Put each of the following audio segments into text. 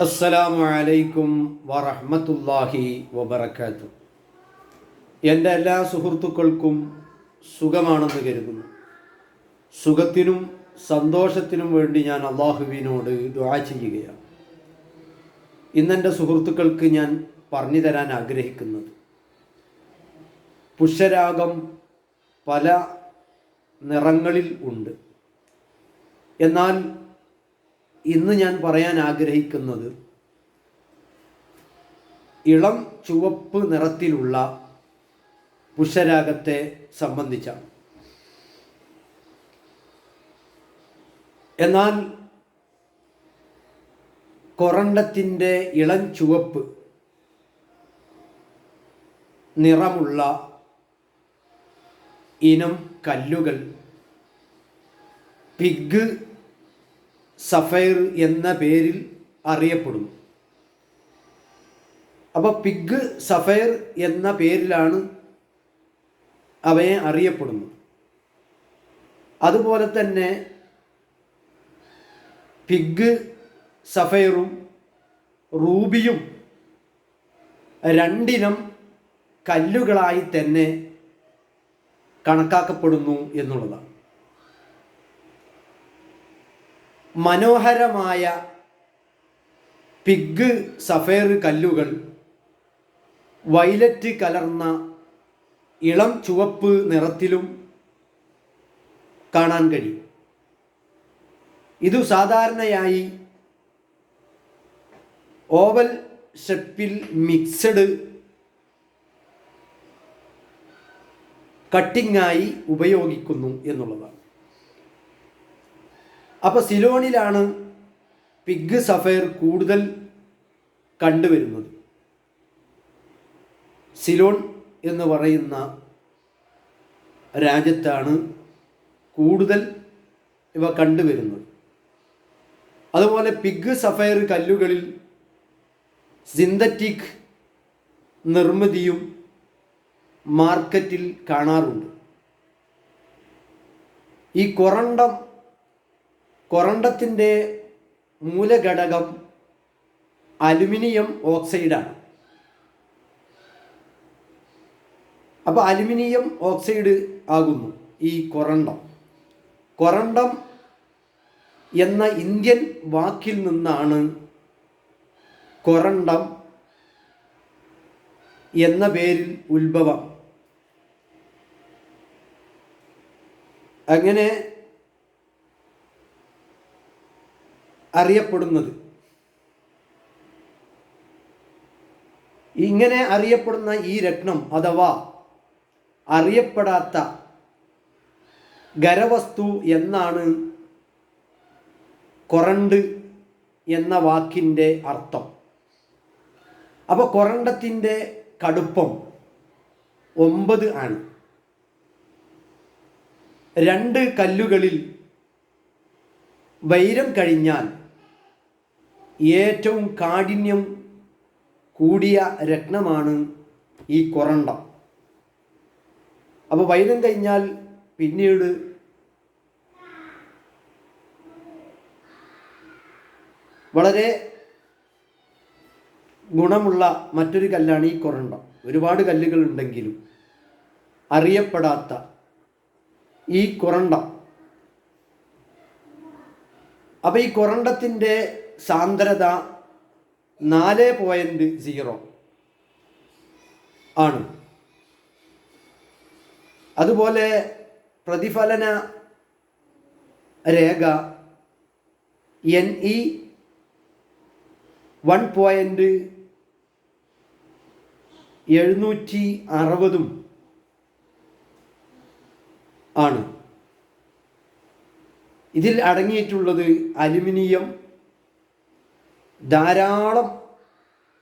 അസ്സലാമു അലൈക്കും വറഹ്മത്തുള്ളാഹി വബർക്കാത്തു എന്റെ എല്ലാ സുഹൃത്തുക്കൾക്കും സുഖമാണെന്ന് കരുതുന്നു. സുഖത്തിനും സന്തോഷത്തിനും വേണ്ടി ഞാൻ അള്ളാഹുവിനോട് ദുആ ചെയ്യുകയാണ്. ഇന്നെന്റെ സുഹൃത്തുക്കൾക്ക് ഞാൻ പറഞ്ഞു തരാൻ ആഗ്രഹിക്കുന്നത്. പുഷ്യരാഗം പല നിറങ്ങളിൽ ഉണ്ട്. എന്നാൽ ഇന്ന് ഞാൻ പറയാൻ ആഗ്രഹിക്കുന്നത് ഇളം ചുവപ്പ് നിറത്തിലുള്ള പുഷ്യരാഗത്തെ സംബന്ധിച്ചാണ്. എന്നാൽ കൊറണ്ടത്തിന്റെ ഇളം ചുവപ്പ് നിറമുള്ള ഇനം കല്ലുകൾ പിഗ് സഫയർ എന്ന പേരിൽ അറിയപ്പെടുന്നു. അപ്പോൾ പിഗ് സഫൈർ എന്ന പേരിലാണ് അവയെ അറിയപ്പെടുന്നത്. അതുപോലെ തന്നെ പിഗ് സഫൈറും റൂബിയും രണ്ടിനം കല്ലുകളായി തന്നെ കണക്കാക്കപ്പെടുന്നു എന്നുള്ളതാണ്. മനോഹരമായ പിഗ് സഫേർ കല്ലുകൾ വൈലറ്റ് കലർന്ന ഇളം ചുവപ്പ് നിറത്തിലും കാണാൻ കഴിയും. ഇതു സാധാരണയായി ഓവൽ ഷെപ്പിൽ മിക്സഡ് കട്ടിങ്ങായി ഉപയോഗിക്കുന്നു എന്നുള്ളതാണ്. അപ്പോൾ സിലോണിലാണ് പിഗ് സഫയർ കൂടുതൽ കണ്ടുവരുന്നത്. സിലോൺ എന്ന് പറയുന്ന രാജ്യത്താണ് കൂടുതൽ ഇവ കണ്ടുവരുന്നത്. അതുപോലെ പിഗ് സഫയർ കല്ലുകളിൽ സിന്തറ്റിക് നിർമ്മിതിയും മാർക്കറ്റിൽ കാണാറുണ്ട്. ഈ കൊറണ്ടം കൊറണ്ടത്തിന്റെ മൂലഘടകം അലുമിനിയം ഓക്സൈഡാണ്. അപ്പോൾ അലുമിനിയം ഓക്സൈഡ് ആകുന്നു ഈ കൊറണ്ടം. കൊറണ്ടം എന്ന ഇന്ത്യൻ വാക്കിൽ നിന്നാണ് കൊറണ്ടം എന്ന പേരിൽ ഉത്ഭവം. അങ്ങനെ അറിയപ്പെടുന്നത്. ഇങ്ങനെ അറിയപ്പെടുന്ന ഈ രത്നം അഥവാ അറിയപ്പെടാത്ത ഖരവസ്തു എന്നാണ് കൊറണ്ട് എന്ന വാക്കിന്റെ അർത്ഥം. അപ്പോൾ കൊറണ്ടത്തിന്റെ കടുപ്പം ഒമ്പത് ആണ്. രണ്ട് കല്ലുകളിൽ വൈരം കഴിഞ്ഞാൽ ഏറ്റവും കാഠിന്യം കൂടിയ രത്നമാണ് ഈ കൊറണ്ട. അപ്പോൾ വൈരം കഴിഞ്ഞാൽ പിന്നീട് വളരെ ഗുണമുള്ള മറ്റൊരു കല്ലാണ് ഈ കൊറണ്ട. ഒരുപാട് കല്ലുകൾ ഉണ്ടെങ്കിലും അറിയപ്പെടാത്ത ഈ കൊറണ്ട. അപ്പോൾ ഈ കൊറണ്ടത്തിന്റെ സാന്ദ്രത നാല് പോയിന്റ് സീറോ ആണ്. അതുപോലെ പ്രതിഫലന രേഖ എൻ ഇ വൺ പോയിന്റ് എഴുന്നൂറ്റി അറുപതും ആണ്. ഇതിൽ അടങ്ങിയിട്ടുള്ളത് അലുമിനിയം ധാരാളം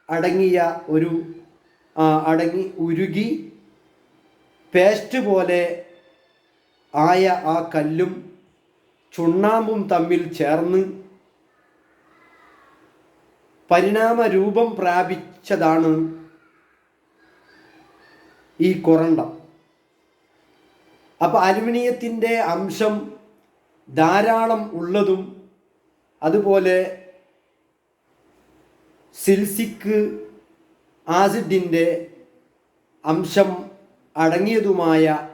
അടങ്ങിയ ഒരു അടങ്ങി ഉരുകി പേസ്റ്റ് പോലെ ആയ ആ കല്ലും ചുണ്ണാമ്പും തമ്മിൽ ചേർന്ന് പരിണാമ രൂപം പ്രാപിച്ചതാണ് ഈ കൊറണ്ട. അപ്പോൾ അലുമിനിയത്തിന്റെ അംശം ധാരാളം ഉള്ളതും അതുപോലെ സിൽസിക്ക് ആസിഡിന്റെ അംശം അടങ്ങിയതുമായ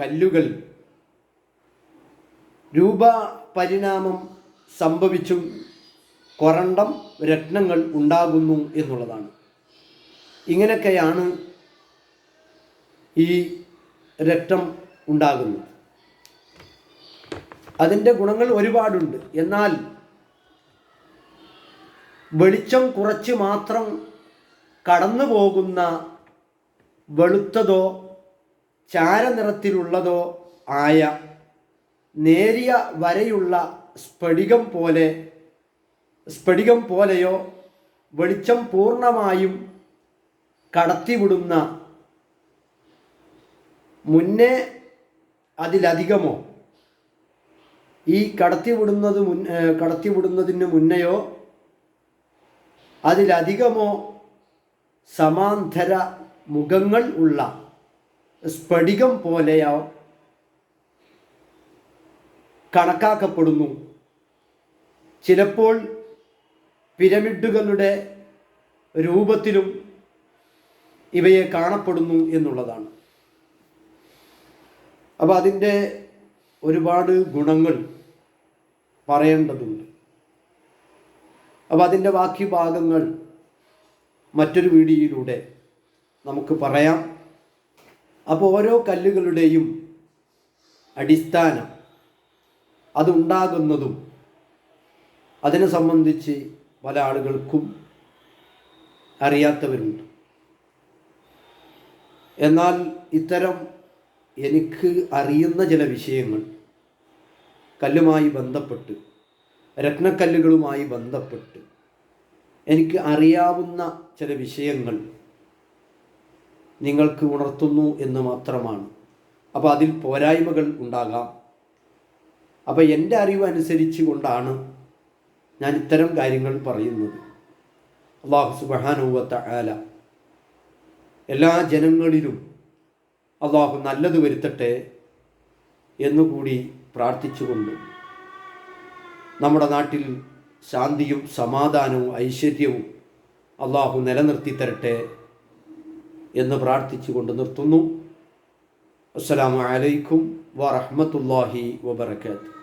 കല്ലുകൾ രൂപ പരിണാമം സംഭവിച്ചും കൊറണ്ടം രത്നങ്ങൾ ഉണ്ടാകുന്നു എന്നുള്ളതാണ്. ഇങ്ങനെയൊക്കെയാണ് ഈ രക്തം ഉണ്ടാകുന്നത്. അതിന്റെ ഗുണങ്ങൾ ഒരുപാടുണ്ട്. എന്നാൽ വെളിച്ചം കുറച്ച് മാത്രം കടന്നു പോകുന്ന വെളുത്തതോ ചാരനിറത്തിലുള്ളതോ ആയ നേരിയ വരയുള്ള സ്ഫടികം പോലെ സ്ഫടികം പോലെയോ വെളിച്ചം പൂർണമായും കടത്തിവിടുന്ന മുന്നേ അതിലധികമോ? ഈ കടത്തിവിടുന്നത് മുൻ കടത്തിവിടുന്നതിന് മുന്നെയോ അതിലധികമോ സമാന്തര മുഖങ്ങൾ ഉള്ള സ്ഫടികം പോലെയോ കണക്കാക്കപ്പെടുന്നു. ചിലപ്പോൾ പിരമിഡുകളുടെ രൂപത്തിലും ഇവയെ കാണപ്പെടുന്നു എന്നുള്ളതാണ്. അപ്പോൾ അതിന്റെ ഒരുപാട് ഗുണങ്ങൾ പറയേണ്ടതുണ്ട്. അപ്പോൾ അതിന്റെ ബാക്കി ഭാഗങ്ങൾ മറ്റൊരു വീഡിയോയിലൂടെ നമുക്ക് പറയാം. അപ്പോൾ ഓരോ കല്ലുകളുടെയും അടിസ്ഥാനം അതുണ്ടാകുന്നതും അതിനെ സംബന്ധിച്ച് പല ആളുകൾക്കും അറിയാത്തവരുണ്ട്. എന്നാൽ ഇത്തരം എനിക്ക് അറിയുന്ന ചില വിഷയങ്ങൾ കല്ലുമായി ബന്ധപ്പെട്ട് രത്നക്കല്ലുകളുമായി ബന്ധപ്പെട്ട് എനിക്ക് അറിയാവുന്ന ചില വിഷയങ്ങൾ നിങ്ങൾക്ക് ഉണർത്തുന്നു എന്ന് മാത്രമാണ്. അപ്പോൾ അതിൽ പോരായ്മകൾ ഉണ്ടാകാം. അപ്പോൾ എന്റെ അറിവ് അനുസരിച്ച് കൊണ്ടാണ് ഞാൻ ഇത്തരം കാര്യങ്ങൾ പറയുന്നത്. അള്ളാഹു സുബഹാനുവത്ത ആല എല്ലാ ജനങ്ങളിലും അള്ളാഹു നല്ലത് വരുത്തട്ടെ എന്നുകൂടി പ്രാർത്ഥിച്ചുകൊണ്ട് നമ്മുടെ നാട്ടിൽ ശാന്തിയും സമാധാനവും ഐശ്വര്യവും അള്ളാഹു നിലനിർത്തി തരട്ടെ എന്ന് പ്രാർത്ഥിച്ചുകൊണ്ട് നിർത്തുന്നു. അസ്സലാമു അലൈക്കും വറഹ്മത്തുള്ളാഹി വബറകാതുഹു.